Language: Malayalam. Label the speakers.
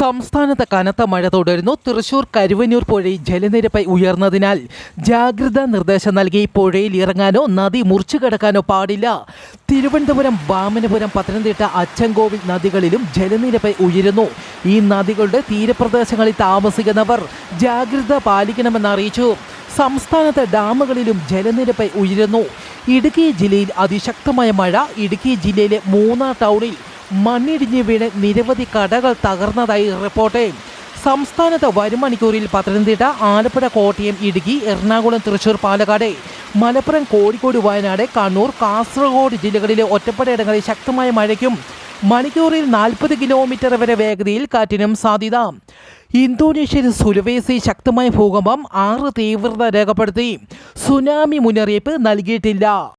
Speaker 1: സംസ്ഥാനത്ത് കനത്ത മഴ തുടരുന്നു. തൃശൂർ കരുവന്നൂർ പുഴയിൽ ജലനിരപ്പ് ഉയർന്നതിനാൽ ജാഗ്രതാ നിർദ്ദേശം നൽകി പുഴയിൽ ഇറങ്ങാനോ നദി മുറിച്ചു കിടക്കാനോ പാടില്ല. തിരുവനന്തപുരം വാമനപുരം പത്തനംതിട്ട അച്ചൻകോവിൽ നദികളിലും ജലനിരപ്പ് ഉയരുന്നു. ഈ നദികളുടെ തീരപ്രദേശങ്ങളിൽ താമസിക്കുന്നവർ ജാഗ്രത പാലിക്കണമെന്ന് അറിയിച്ചു. സംസ്ഥാനത്തെ ഡാമുകളിലും ജലനിരപ്പ് ഉയരുന്നു. ഇടുക്കി ജില്ലയിൽ അതിശക്തമായ മഴ. ഇടുക്കി ജില്ലയിലെ മൂന്നാർ ടൗണിൽ മണ്ണിടിഞ്ഞ് വീണ് നിരവധി കടകൾ തകർന്നതായി റിപ്പോർട്ട്. സംസ്ഥാനത്ത് വരും മണിക്കൂറിൽ പത്തനംതിട്ട ആലപ്പുഴ കോട്ടയം ഇടുക്കി എറണാകുളം തൃശൂർ പാലക്കാട് മലപ്പുറം കോഴിക്കോട് വയനാട് കണ്ണൂർ കാസർഗോഡ് ജില്ലകളിലെ ഒറ്റപ്പെട്ടയിടങ്ങളിൽ ശക്തമായ മഴയ്ക്കും മണിക്കൂറിൽ നാൽപ്പത് കിലോമീറ്റർ വരെ വേഗതയിൽ കാറ്റിനും സാധ്യത. ഇന്തോനേഷ്യയിൽ സുലവേസി ശക്തമായ ഭൂകമ്പം ആറ് തീവ്രത രേഖപ്പെടുത്തി. സുനാമി മുന്നറിയിപ്പ് നൽകിയിട്ടില്ല.